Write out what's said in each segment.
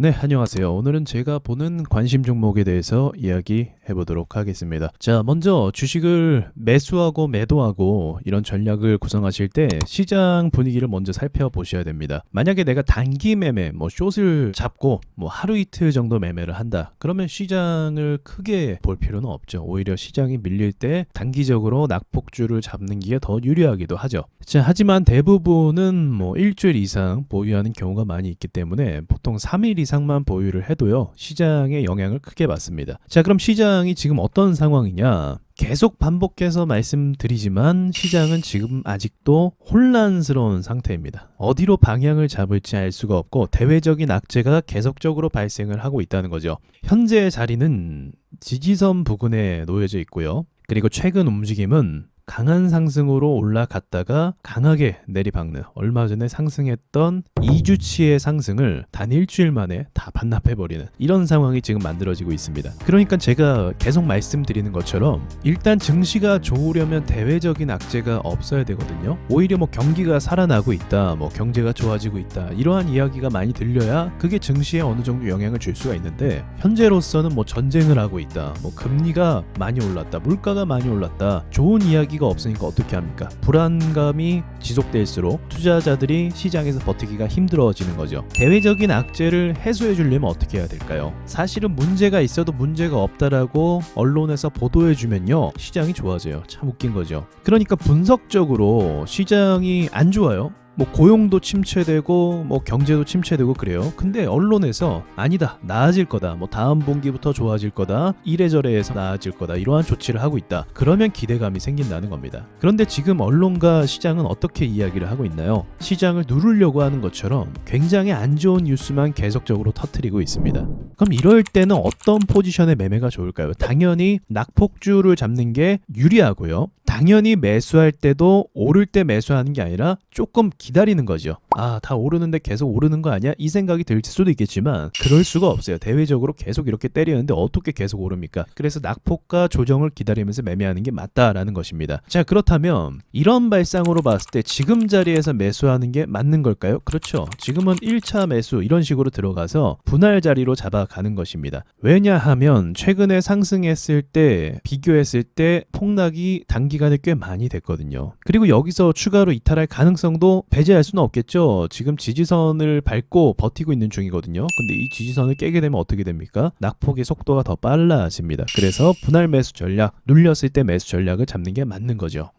네, 안녕하세요. 오늘은 제가 보는 관심 종목에 대해서 이야기 해 보도록 하겠습니다. 자, 먼저 주식을 매수하고 매도하고 이런 전략을 구성하실 때 시장 분위기를 먼저 살펴보셔야 됩니다. 만약에 내가 단기 매매, 뭐 숏을 잡고 뭐 하루 이틀 정도 매매를 한다. 그러면 시장을 크게 볼 필요는 없죠. 오히려 시장이 밀릴 때 단기적으로 낙폭주를 잡는 게 더 유리하기도 하죠. 자, 하지만 대부분은 뭐 일주일 이상 보유하는 경우가 많이 있기 때문에 보통 3일 이상 만 보유를 해도요, 시장에 영향을 크게 받습니다. 자, 그럼 시장이 지금 어떤 상황이냐? 계속 반복해서 말씀드리지만 시장은 지금 아직도 혼란스러운 상태입니다. 어디로 방향을 잡을지 알 수가 없고 대외적인 악재가 계속적으로 발생을 하고 있다는 거죠. 현재 자리는 지지선 부근에 놓여져 있고요. 그리고 최근 움직임은 강한 상승으로 올라갔다가 강하게 내리박는 얼마 전에 상승했던 2주치의 상승을 단 일주일 만에 다 반납해버리는 이런 상황이 지금 만들어지고 있습니다. 그러니까 제가 계속 말씀드리는 것처럼 일단 증시가 좋으려면 대외적인 악재가 없어야 되거든요. 오히려 뭐 경기가 살아나고 있다, 뭐 경제가 좋아지고 있다 이러한 이야기가 많이 들려야 그게 증시에 어느 정도 영향을 줄 수가 있는데 현재로서는 뭐 전쟁을 하고 있다, 뭐 금리가 많이 올랐다, 물가가 많이 올랐다 좋은 이야기 가 없으니까 어떻게 합니까? 불안감이 지속될수록 투자자들이 시장에서 버티기가 힘들어지는 거죠. 대외적인 악재를 해소해 주려면 어떻게 해야 될까요? 사실은 문제가 있어도 문제가 없다라고 언론에서 보도해 주면요. 시장이 좋아져요. 참 웃긴 거죠. 그러니까 분석적으로 시장이 안 좋아요. 뭐 고용도 침체되고 뭐 경제도 침체되고 그래요. 근데 언론에서 아니다 나아질 거다 뭐 다음 분기부터 좋아질 거다 이래저래 해서 나아질 거다 이러한 조치를 하고 있다. 그러면 기대감이 생긴다는 겁니다. 그런데 지금 언론과 시장은 어떻게 이야기를 하고 있나요? 시장을 누르려고 하는 것처럼 굉장히 안 좋은 뉴스만 계속적으로 터트리고 있습니다. 그럼 이럴 때는 어떤 포지션의 매매가 좋을까요? 당연히 낙폭주를 잡는 게 유리하고요. 당연히 매수할 때도 오를 때 매수하는 게 아니라 조금 기다리는 거죠. 아, 다 오르는데 계속 오르는 거 아니야? 이 생각이 들 수도 있겠지만 그럴 수가 없어요. 대외적으로 계속 이렇게 때리는데 어떻게 계속 오릅니까? 그래서 낙폭과 조정을 기다리면서 매매하는 게 맞다라는 것입니다. 자, 그렇다면 이런 발상으로 봤을 때 지금 자리에서 매수하는 게 맞는 걸까요? 그렇죠. 지금은 1차 매수 이런 식으로 들어가서 분할 자리로 잡아가는 것입니다. 왜냐하면 최근에 상승했을 때 비교했을 때 폭락이 단기간 에꽤 많이 됐거든요. 그리고 여기서 추가로 이탈할 가능성도 배제할 수는 없겠죠. 지금 지지선을 밟고 버티고 있는 중이거든요. 근데 이 지지선을 깨게 되면 어떻게 됩니까? 낙폭의 속도가 더 빨라집니다. 그래서 분할 매수 전략, 눌렸을 때 매수 전략을 잡는 게 맞는 거죠.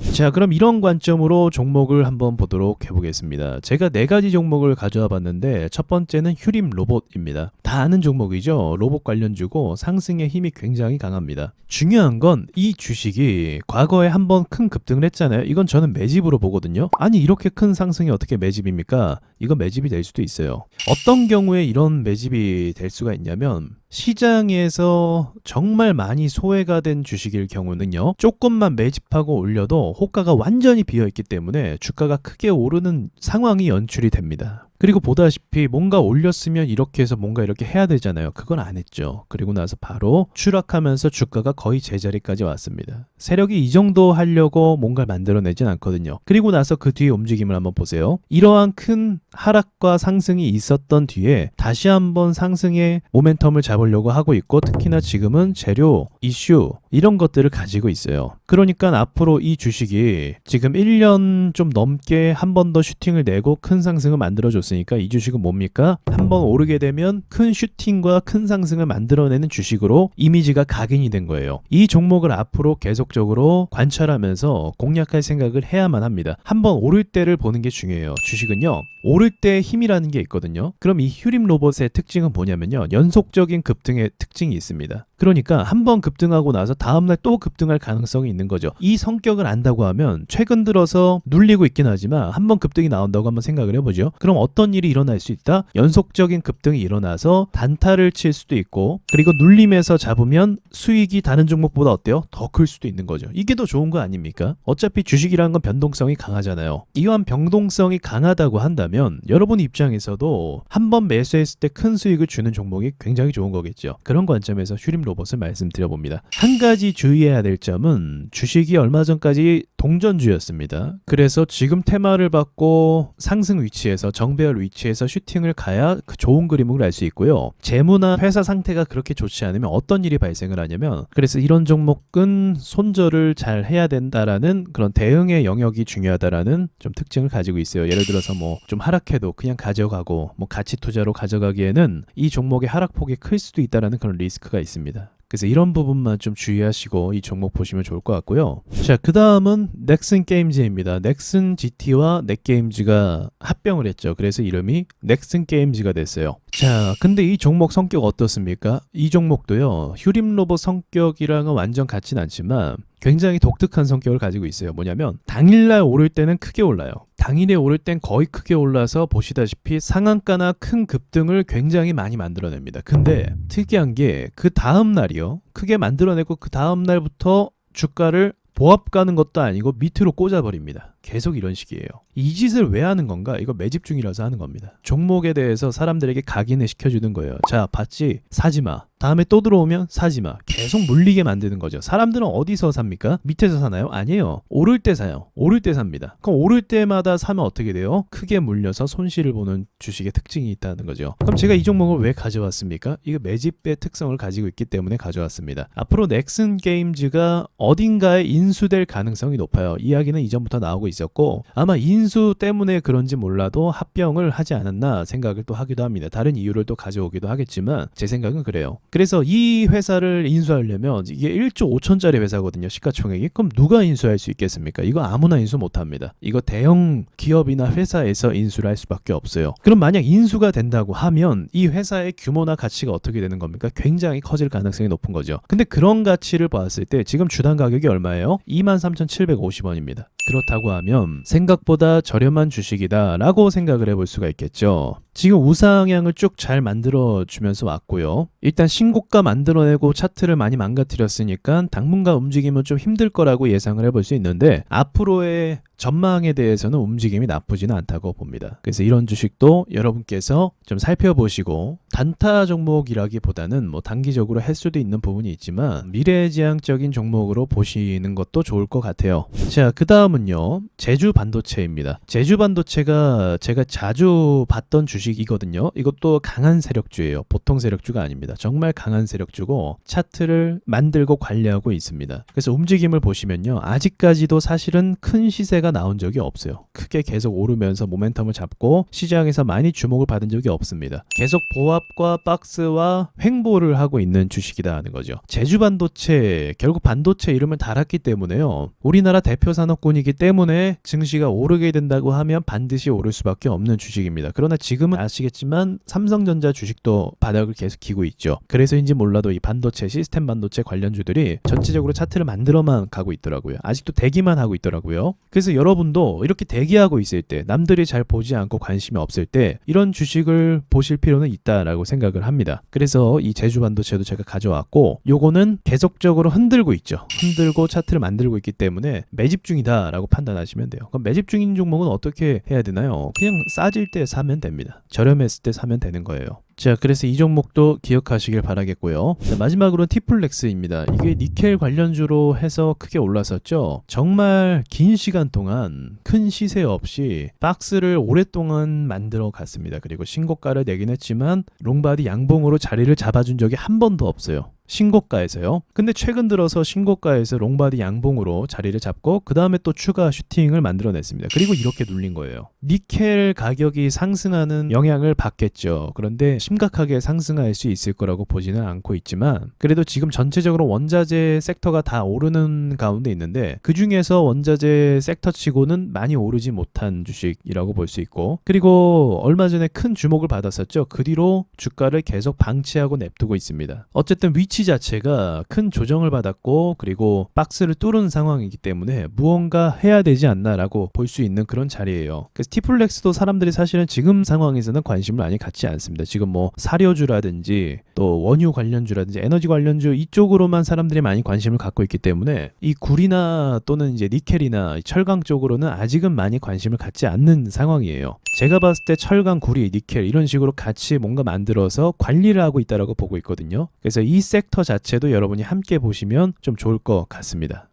자, 그럼 이런 관점으로 종목을 한번 보도록 해보겠습니다. 제가 네 가지 종목을 가져와 봤는데 첫 번째는 휴림 로봇입니다. 다 아는 종목이죠. 로봇 관련주고 상승의 힘이 굉장히 강합니다. 중요한 건 이 주식이 과거에 한번 큰 급등을 했잖아요. 이건 저는 매집으로 보거든요. 아니 이렇게 큰 상승이 어떻게 매집입니까? 이거 매집이 될 수도 있어요. 어떤 경우에 이런 매집이 될 수가 있냐면 시장에서 정말 많이 소외가 된 주식일 경우는요. 조금만 매집하고 올려도 호가가 완전히 비어 있기 때문에 주가가 크게 오르는 상황이 연출이 됩니다. 그리고 보다시피 뭔가 올렸으면 이렇게 해서 뭔가 이렇게 해야 되잖아요. 그건 안 했죠. 그리고 나서 바로 추락하면서 주가가 거의 제자리까지 왔습니다. 세력이 이 정도 하려고 뭔가를 만들어내진 않거든요. 그리고 나서 그 뒤에 움직임을 한번 보세요. 이러한 큰 하락과 상승이 있었던 뒤에 다시 한번 상승의 모멘텀을 잡으려고 하고 있고 특히나 지금은 재료, 이슈 이런 것들을 가지고 있어요. 그러니까 앞으로 이 주식이 지금 1년 좀 넘게 한 번 더 슈팅을 내고 큰 상승을 만들어줬 으니까 이 주식은 뭡니까? 한번 오르게 되면 큰 슈팅과 큰 상승을 만들어내는 주식으로 이미지가 각인이 된 거예요. 이 종목을 앞으로 계속적으로 관찰하면서 공략할 생각을 해야만 합니다. 한번 오를 때를 보는 게 중요해요. 주식은요. 오를 때 힘이라는 게 있거든요. 그럼 이 휴림 로봇의 특징은 뭐냐면요. 연속적인 급등의 특징이 있습니다. 그러니까 한 번 급등하고 나서 다음날 또 급등할 가능성이 있는 거죠. 이 성격을 안다고 하면 최근 들어서 눌리고 있긴 하지만 한 번 급등이 나온다고 한번 생각을 해보죠. 그럼 어떤 일이 일어날 수 있다? 연속적인 급등이 일어나서 단타를 칠 수도 있고 그리고 눌림에서 잡으면 수익이 다른 종목보다 어때요? 더 클 수도 있는 거죠. 이게 더 좋은 거 아닙니까? 어차피 주식이라는 건 변동성이 강하잖아요. 이왕 변동성이 강하다고 한다면 여러분 입장에서도 한 번 매수했을 때 큰 수익을 주는 종목이 굉장히 좋은 거겠죠. 그런 관점에서 휴림 로봇을 말씀드려 봅니다. 한 가지 주의해야 될 점은 주식이 얼마 전까지 동전주였습니다. 그래서 지금 테마를 받고 상승 위치에서 정배열 위치에서 슈팅을 가야 그 좋은 그림을 알 수 있고요. 재무나 회사 상태가 그렇게 좋지 않으면 어떤 일이 발생을 하냐면 그래서 이런 종목은 손절을 잘 해야 된다라는 그런 대응의 영역이 중요하다라는 좀 특징을 가지고 있어요. 예를 들어서 뭐 좀 하락해도 그냥 가져가고 뭐 가치 투자로 가져가기에는 이 종목의 하락폭이 클 수도 있다라는 그런 리스크가 있습니다. 그래서 이런 부분만 좀 주의하시고 이 종목 보시면 좋을 것 같고요. 자, 그 다음은 넥슨 게임즈입니다. 넥슨 GT와 넥게임즈가 합병을 했죠. 그래서 이름이 넥슨 게임즈가 됐어요. 자, 근데 이 종목 성격 어떻습니까? 이 종목도요, 휴림 로봇 성격이랑은 완전 같진 않지만 굉장히 독특한 성격을 가지고 있어요. 뭐냐면 당일날 오를 때는 크게 올라요. 당일에 오를 땐 거의 크게 올라서 보시다시피 상한가나 큰 급등을 굉장히 많이 만들어냅니다. 근데 특이한 게 그 다음 날이요. 크게 만들어내고 그 다음 날부터 주가를 보합 가는 것도 아니고 밑으로 꽂아버립니다. 계속 이런 식이에요. 이 짓을 왜 하는 건가? 이거 매집 중이라서 하는 겁니다. 종목에 대해서 사람들에게 각인을 시켜주는 거예요. 자, 봤지? 사지 마. 다음에 또 들어오면 사지 마. 계속 물리게 만드는 거죠. 사람들은 어디서 삽니까? 밑에서 사나요? 아니에요. 오를 때 사요. 오를 때 삽니다. 그럼 오를 때마다 사면 어떻게 돼요? 크게 물려서 손실을 보는 주식의 특징이 있다는 거죠. 그럼 제가 이 종목을 왜 가져왔습니까? 이거 매집의 특성을 가지고 있기 때문에 가져왔습니다. 앞으로 넥슨 게임즈가 어딘가에 인수될 가능성이 높아요. 이야기는 이전부터 나오고 있었고 아마 인수 때문에 그런지 몰라도 합병을 하지 않았나 생각을 또 하기도 합니다. 다른 이유를 또 가져오기도 하겠지만 제 생각은 그래요. 그래서 이 회사를 인수하려면 이게 1조 5천짜리 회사거든요. 시가총액이. 그럼 누가 인수할 수 있겠습니까? 이거 아무나 인수 못 합니다. 이거 대형 기업이나 회사에서 인수를 할 수밖에 없어요. 그럼 만약 인수가 된다고 하면 이 회사의 규모나 가치가 어떻게 되는 겁니까? 굉장히 커질 가능성이 높은 거죠. 근데 그런 가치를 봤을 때 지금 주당 가격이 얼마예요? 23,750원입니다. 그렇다고 하면 생각보다 저렴한 주식이다 라고 생각을 해볼 수가 있겠죠. 지금 우상향을 쭉 잘 만들어 주면서 왔고요. 일단 신고가 만들어내고 차트를 많이 망가뜨렸으니까 당분간 움직임은 좀 힘들 거라고 예상을 해볼 수 있는데 앞으로의 전망에 대해서는 움직임이 나쁘지는 않다고 봅니다. 그래서 이런 주식도 여러분께서 좀 살펴보시고 단타 종목이라기보다는 뭐 단기적으로 할 수도 있는 부분이 있지만 미래지향적인 종목으로 보시는 것도 좋을 것 같아요. 자, 그 다음은요. 제주 반도체입니다. 제주 반도체가 제가 자주 봤던 주식 이거든요. 이것도 강한 세력주예요. 보통 세력주가 아닙니다. 정말 강한 세력주고 차트를 만들고 관리하고 있습니다. 그래서 움직임을 보시면요. 아직까지도 사실은 큰 시세가 나온 적이 없어요. 크게 계속 오르면서 모멘텀을 잡고 시장에서 많이 주목을 받은 적이 없습니다. 계속 보합과 박스와 횡보를 하고 있는 주식이다는 거죠. 제주 반도체 결국 반도체 이름을 달았기 때문에요. 우리나라 대표 산업군이기 때문에 증시가 오르게 된다고 하면 반드시 오를 수밖에 없는 주식입니다. 그러나 지금 은 아시겠지만 삼성전자 주식도 바닥을 계속 기고 있죠. 그래서인지 몰라도 이 반도체 시스템 반도체 관련주들이 전체적으로 차트를 만들어만 가고 있더라고요. 아직도 대기만 하고 있더라고요. 그래서 여러분도 이렇게 대기하고 있을 때 남들이 잘 보지 않고 관심이 없을 때 이런 주식을 보실 필요는 있다라고 생각을 합니다. 그래서 이 제주 반도체도 제가 가져왔고 요거는 계속적으로 흔들고 있죠. 흔들고 차트를 만들고 있기 때문에 매집 중이다라고 판단하시면 돼요. 그럼 매집 중인 종목은 어떻게 해야 되나요? 그냥 싸질 때 사면 됩니다. 저렴했을 때 사면 되는 거예요. 자, 그래서 이 종목도 기억하시길 바라겠고요. 자, 마지막으로는 티플렉스입니다. 이게 니켈 관련주로 해서 크게 올랐었죠. 정말 긴 시간 동안 큰 시세 없이 박스를 오랫동안 만들어 갔습니다. 그리고 신고가를 내긴 했지만 롱바디 양봉으로 자리를 잡아준 적이 한 번도 없어요. 신고가에서요. 근데 최근 들어서 신고가에서 롱바디 양봉으로 자리를 잡고 그 다음에 또 추가 슈팅을 만들어냈습니다. 그리고 이렇게 눌린 거예요. 니켈 가격이 상승하는 영향을 받겠죠. 그런데 심각하게 상승할 수 있을 거라고 보지는 않고 있지만 그래도 지금 전체적으로 원자재 섹터가 다 오르는 가운데 있는데 그 중에서 원자재 섹터치고는 많이 오르지 못한 주식이라고 볼 수 있고 그리고 얼마 전에 큰 주목을 받았었죠. 그 뒤로 주가를 계속 방치하고 냅두고 있습니다. 어쨌든 위치 자체가 큰 조정을 받았고 그리고 박스를 뚫은 상황이기 때문에 무언가 해야 되지 않나라고 볼 수 있는 그런 자리예요. 그래서 티플렉스도 사람들이 사실은 지금 상황에서는 관심을 많이 갖지 않습니다. 지금 뭐 사료주라든지 또 원유 관련주라든지 에너지 관련주 이쪽으로만 사람들이 많이 관심을 갖고 있기 때문에 이 구리나 또는 이제 니켈이나 철강 쪽으로는 아직은 많이 관심을 갖지 않는 상황이에요. 제가 봤을 때 철강, 구리, 니켈 이런 식으로 같이 뭔가 만들어서 관리를 하고 있다라고 보고 있거든요. 그래서 이 섹터 자체도 여러분이 함께 보시면 좀 좋을 것 같습니다.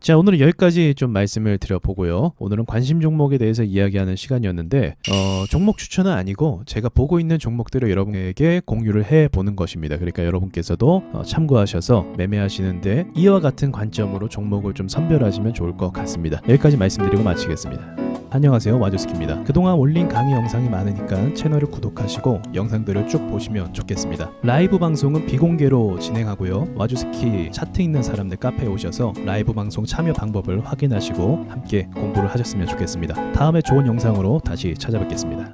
자, 오늘은 여기까지 좀 말씀을 드려보고요. 오늘은 관심 종목에 대해서 이야기하는 시간이었는데, 어, 종목 추천은 아니고, 제가 보고 있는 종목들을 여러분에게 공유를 해 보는 것입니다. 그러니까 여러분께서도 어, 참고하셔서 매매하시는데, 이와 같은 관점으로 종목을 좀 선별하시면 좋을 것 같습니다. 여기까지 말씀드리고 마치겠습니다. 안녕하세요 와주스키입니다. 그동안 올린 강의 영상이 많으니까 채널을 구독하시고 영상들을 쭉 보시면 좋겠습니다. 라이브 방송은 비공개로 진행하고요. 와주스키 차트 있는 사람들 카페에 오셔서 라이브 방송 참여 방법을 확인하시고 함께 공부를 하셨으면 좋겠습니다. 다음에 좋은 영상으로 다시 찾아뵙겠습니다